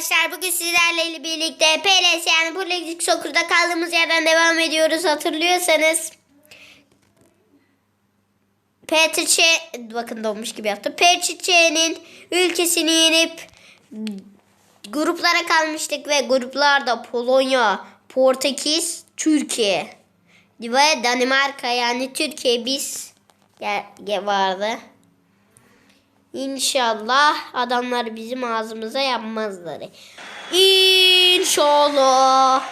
arkadaşlar bugün sizlerle birlikte PLS yani Politik Soccer'da kaldığımız yerden devam ediyoruz hatırlıyorsanız. Petriçe bakın donmuş gibi yaptı. Petriçe'nin ülkesini yenip gruplara kalmıştık ve gruplarda Polonya, Portekiz, Türkiye ve Danimarka yani Türkiye biz vardı. İnşallah adamlar bizim ağzımıza yapmazlar. İnşallah.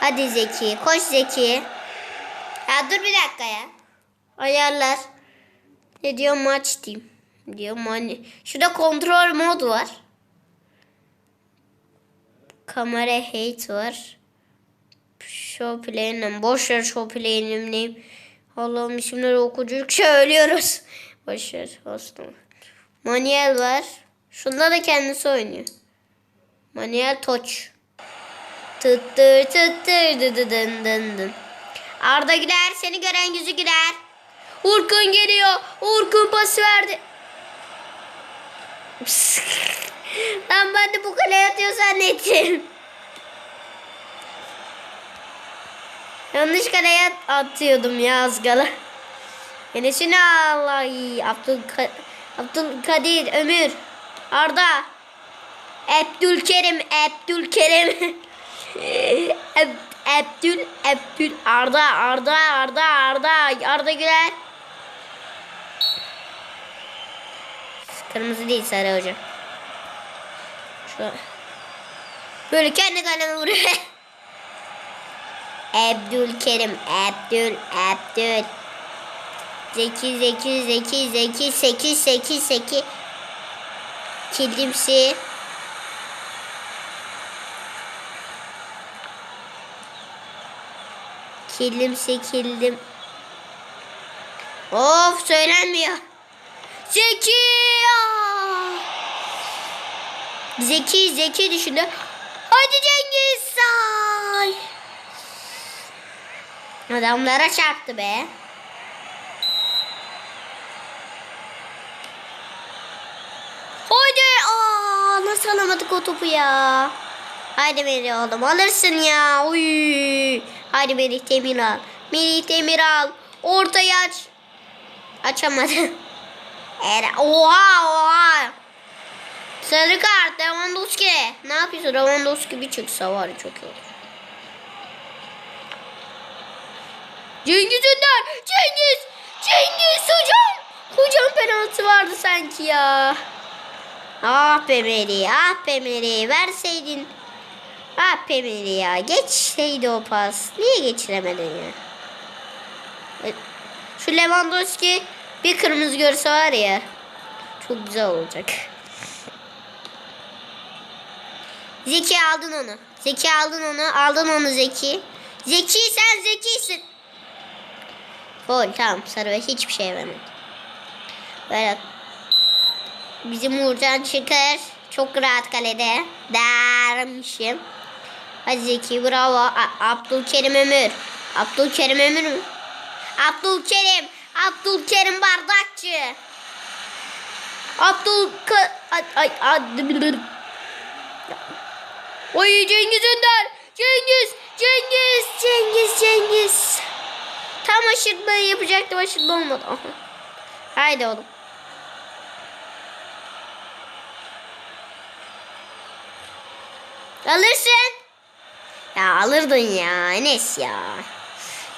Hadi Zeki. Koş Zeki. Ya dur bir dakika ya. Ayarlar. Ne diyor maç diyeyim. Diyor mani. Şurada kontrol mod var. Kamera hate var. Show play'inin boş ver show play'inin neyim. Allah'ım isimleri okucuk söylüyoruz. Boş ver olsun. Manuel var. Şunda da kendisi oynuyor. Manuel Toç. Tıttır tıttır dıdıdın dın dın. Arda gider seni gören yüzü gider. Urkun geliyor. Urkun pas verdi. Lan ben de bu kaleye atıyor zannettim. Yanlış kaleye at- atıyordum ya az kala. Enes'ini Allah Abdülka Abdülkadir Ömür Arda Abdülkerim Abdülkerim Ab- Abdül Abdül Arda Arda Arda Arda Arda Güler Kırmızı değil sarı hocam. Şu Böyle kendi kaleme vuruyor. Abdülkerim, Abdül, Abdül. Zeki, Zeki, Zeki, Zeki, Seki, Seki, Seki. Kilimsi. Kildim. Of söylenmiyor. Zeki! ah! Zeki, Zeki düşündü. Hadi Cengiz say. Adamlara çarptı be. Haydi. Aa, nasıl alamadık o topu ya? Haydi Melih oğlum alırsın ya. Uy. Haydi Melih Demiral. Melih Demiral. Ortaya aç. Açamadı. Era. Oha oha. Sarı kart Lewandowski. Ne yapıyorsun? Lewandowski bir çıksa var çok iyi. Cengiz Ünder! Cengiz! Cengiz hocam! Hocam penaltı vardı sanki ya. Ah be Meri, ah be Meri. Verseydin. Ah be Meri ya. Geçseydi o pas. Niye geçiremedin ya? E, Şu Lewandowski bir kırmızı görse var ya. Çok güzel olacak. Zeki aldın onu. Zeki aldın onu. Aldın onu Zeki. Zeki sen zekisin. Gol tamam sarı ve hiçbir şey vermedi. Böyle bizim Uğurcan çıkar. Çok rahat kalede. Dermişim. Hadi Zeki bravo. A- Abdülkerim Ömür. Abdülkerim Ömür mü? Abdülkerim. Abdülkerim Bardakçı. Abdül... Ay, ay, ay. Oy Cengiz Önder. Cengiz. Cengiz. Cengiz. Cengiz. Tam aşırtma yapacaktım aşırtma olmadı. Haydi oğlum. Alırsın. Ya alırdın ya Enes ya.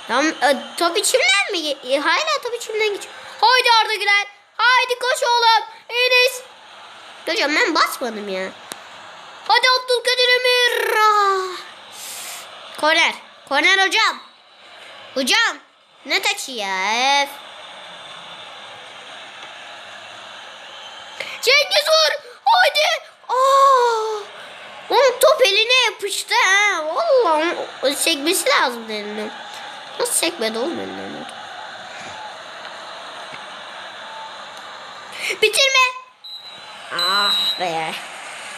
Ya e, top içimden mi? e, Hala top içimden geçiyor. Haydi Arda Güler. Haydi koş oğlum. Enes. Hocam ben basmadım ya. Hadi Abdülkadir. Ah. Korner. Korner hocam. Hocam. Ne taçı ya? Öf. Cengiz vur. Haydi. Aa. Top eline yapıştı ha. Vallahi o sekmesi lazım elinden. Nasıl sekmedi oğlum elinden? Bitirme. Ah be.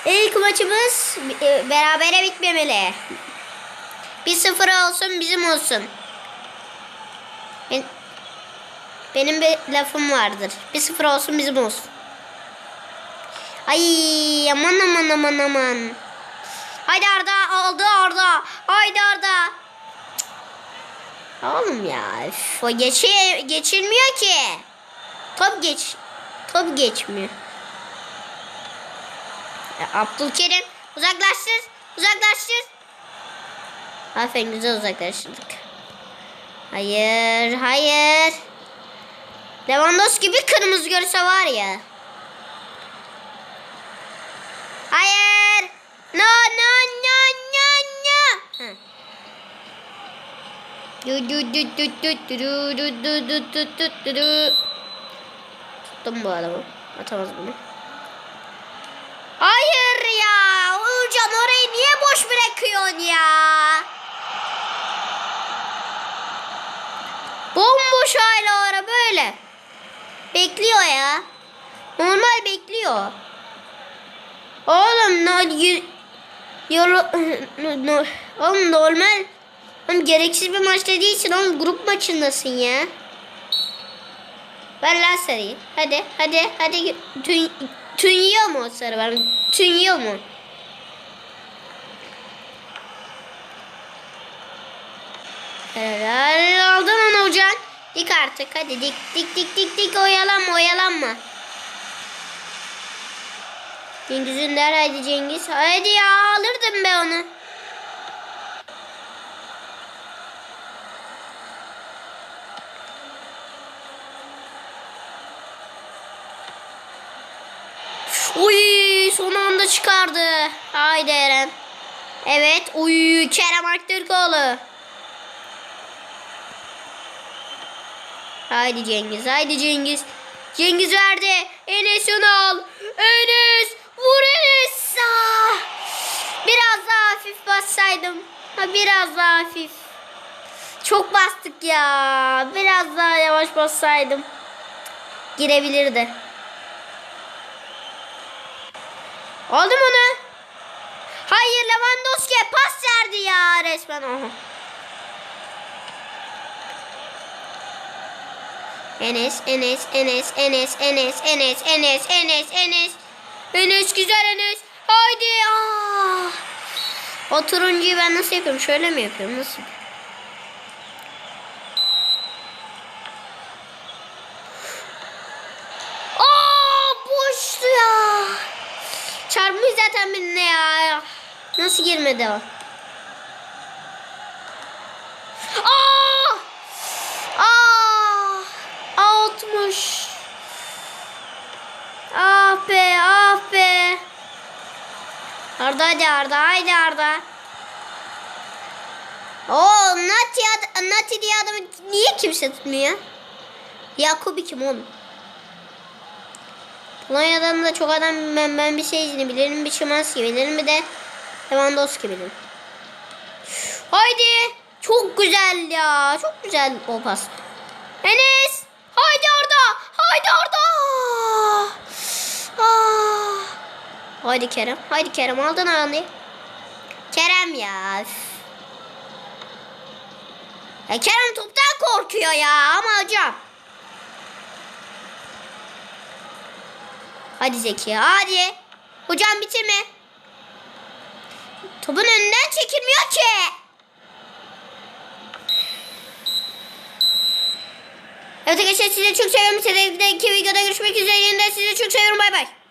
İlk maçımız e, berabere bitmemeli. 1-0 olsun bizim olsun. Ben, Benim bir lafım vardır. Bir sıfır olsun bizim olsun. Ay aman aman aman aman. Haydi Arda aldı Arda. Haydi Arda. Cık. Oğlum ya üf, o geçe, geçilmiyor ki. Top geç. Top geçmiyor. Ya, Abdülkerim uzaklaştır. Uzaklaştır. Aferin güzel uzaklaştırdık. Hayır, hayır. Lewandowski bir kırmızı görse var ya. Hayır. No, no, no, no, no. Du, du, du, du, du, du, du, du, du, du, du, du, du. Tuttum bu adamı. Atamaz bunu. Hayır ya. Uğurcan orayı niye boş bırakıyorsun ya? Bomboş hala ara böyle. Bekliyor ya. Normal bekliyor. Oğlum no, y- yoro, no, oğlum normal. Oğlum gereksiz bir maçta değilsin oğlum grup maçındasın ya. Ver lan sarıyı. Hadi hadi hadi. Tün, tün mu sarı ben? Tün yiyor mu? Helal aldın onu hocam. Dik artık hadi dik dik dik dik dik oyalanma oyalanma. Cengiz Ünder hadi Cengiz. Hadi ya alırdım be onu. Uy son anda çıkardı. Haydi Eren. Evet. Uy Kerem Aktürkoğlu. Haydi Cengiz. Haydi Cengiz. Cengiz verdi. Enes Ünal. Enes. Vur Enes. Ah! Biraz daha hafif bassaydım. Ha, biraz daha hafif. Çok bastık ya. Biraz daha yavaş bassaydım. Girebilirdi. Aldım onu. Hayır Lewandowski'ye pas verdi ya resmen. Aha. Enes, Enes, Enes, Enes, Enes, Enes, Enes, Enes, Enes. Enes güzel Enes. Haydi. Ah. O turuncuyu ben nasıl yapıyorum? Şöyle mi yapıyorum? Nasıl? Aa, boştu ya. Çarpmış zaten benimle ya. Nasıl girmedi o? Aa! Aa! Outmuş. Ah be, ah be. Arda hadi Arda, haydi Arda. Oo, Nati, ad- Nati diye adamı niye kimse tutmuyor? Yakubi kim oğlum? Polonya'dan da çok adam ben, ben bir şey izini bilirim. Bir Szymanski bilirim. Bir de Lewandowski bilirim. Haydi. Çok güzel ya. Çok güzel o pas. Enes. Haydi Arda. Haydi Arda. Ah. Haydi Kerem. Haydi Kerem aldın anı. Kerem ya. Ya Kerem toptan korkuyor ya ama hocam. Hadi Zeki hadi. Hocam bitirme. Topun önünden çekilmiyor ki. Evet arkadaşlar sizi çok seviyorum. Size iki videoda görüşmek üzere. Yeniden sizi çok seviyorum. Bay bay.